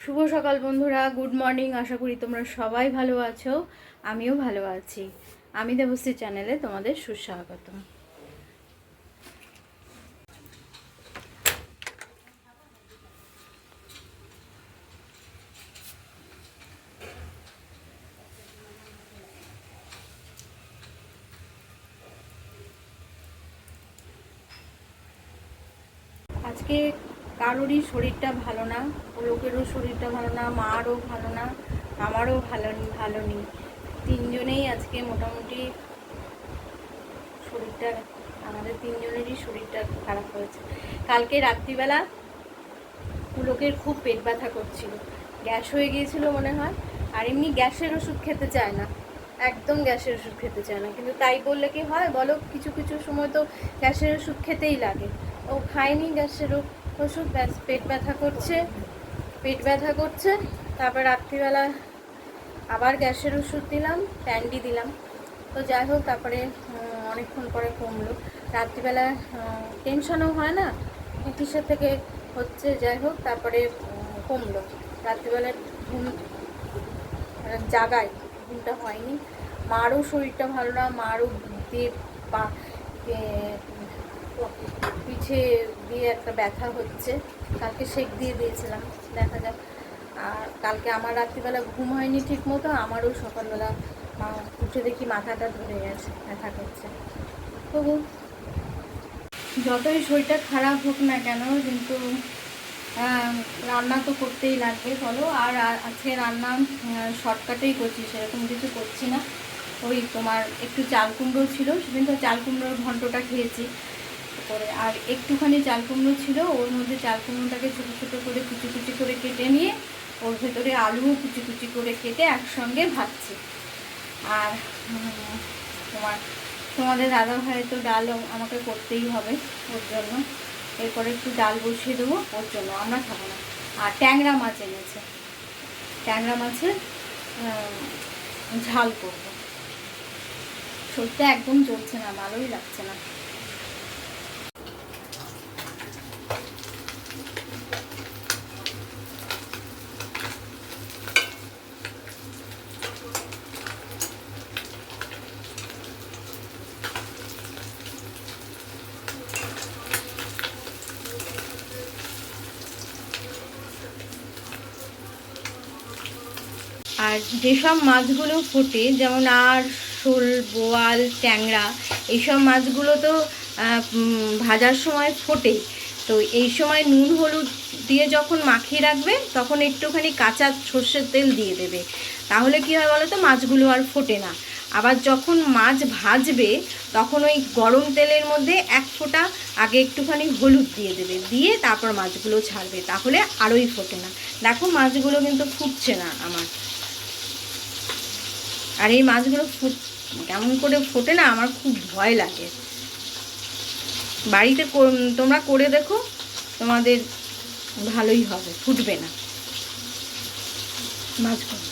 শুভ সকাল বন্ধুরা, good morning, আশা করি তোমরা সবাই ভালো আছো, আমিও ভালো আছি। আমি দেবশ্রী চ্যানেলে তোমাদের সুস্বাগত আজকে কারোরই শরীরটা ভালো না, লোকেরও শরীরটা ভালো না, মারও ভালো না, আমারও ভালো ভালো নেই তিনজনেই আজকে মোটামুটি শরীরটা, আমাদের তিনজনেরই শরীরটা খারাপ হয়েছে। কালকে রাত্রিবেলা পুলকের খুব পেট ব্যথা করছিল। গ্যাস হয়ে গিয়েছিল মনে হয়, আর এমনি গ্যাসের ওষুধ খেতে চায় না। একদম গ্যাসের ওষুধ খেতে চায় না। কিন্তু তাই বললে কি হয়? বলো, কিছু কিছু সময় তো গ্যাসের ওষুধ খেতেই লাগে। ও খায়নি গ্যাসের ওষুধ ব্যাস, পেট ব্যথা করছে, পেট ব্যথা করছে। তারপর রাত্রিবেলা আবার গ্যাসের ওষুধ দিলাম, প্যান্ডি দিলাম। তো যাই হোক, তারপরে অনেকক্ষণ পরে কমলো। রাত্রিবেলা টেনশনও হয় না কিসের থেকে হচ্ছে, যাই হোক, তারপরে কমলো। রাত্রিবেলা ঘুম জাগাই ঘুমটা হয়নি। মারও শরীরটা ভালো না, মারও দিয়ে পিঠে দিয়ে একটা ব্যথা হচ্ছে। কালকে শেক দিয়ে দিয়েছিলাম, দেখা যাক। আর কালকে আমার রাত্রিবেলা ঘুম হয়নি ঠিক মতো আমারও সকালবেলা উঠে দেখি মাথাটা ধরে গেছে, ব্যথা করছে। তবু যতই শরীরটা খারাপ হোক না কেন, কিন্তু রান্না তো করতেই লাগবে বলো। আর আজকে রান্না শর্টকাটেই করছি, সেরকম কিছু করছি না। ওই তোমার একটু চাল কুমড়ো ছিল, সেদিন তো চাল কুমড়োর ঘন্টটা খেয়েছি। করে আর একটুখানি চাল কুমড়ো ছিল, ওর মধ্যে চাল কুমড়োটাকে ছোটো ছোটো করে কুচি কুচি করে কেটে নিয়ে ওর ভেতরে আলুও কুচি কুচি করে কেটে একসঙ্গে ভাজছি। আর তোমার, তোমাদের দাদা ভাই তো ডাল আমাকে করতেই হবে ওর জন্য। এরপরে একটু ডাল বসিয়ে দেবো ওর জন্য, আমরা খাব না। আর ট্যাংরা মাছ এনেছে। ট্যাংরা মাছের ঝাল করব। শরীরটা একদম চলছে না, ভালোই লাগছে না। আর যেসব মাছগুলো ফোটে, যেমন আর শোল, বোয়াল, ট্যাংরা, এইসব মাছগুলো তো ভাজার সময় ফোটে। তো এই সময় নুন, হলুদ দিয়ে যখন মাখিয়ে রাখবে, তখন একটুখানি কাঁচা সর্ষের তেল দিয়ে দেবে। তাহলে কি হয় বলো তো মাছগুলো আর ফোটে না। আবার যখন মাছ ভাজবে, তখন ওই গরম তেলের মধ্যে এক ফোঁটা আগে একটুখানি হলুদ দিয়ে দেবে। দিয়ে তারপর মাছগুলো ছাড়বে। তাহলে আরোই ফোটে না। দেখো, মাছগুলো কিন্তু ফুটছে না আমার। আর এই মাছগুলো ফুট কেমন করে ফোটে না, আমার খুব ভয় লাগে। বাড়িতে তোমরা করে দেখো, তোমাদের ভালোই হবে, ফুটবে না। মাছগুলো।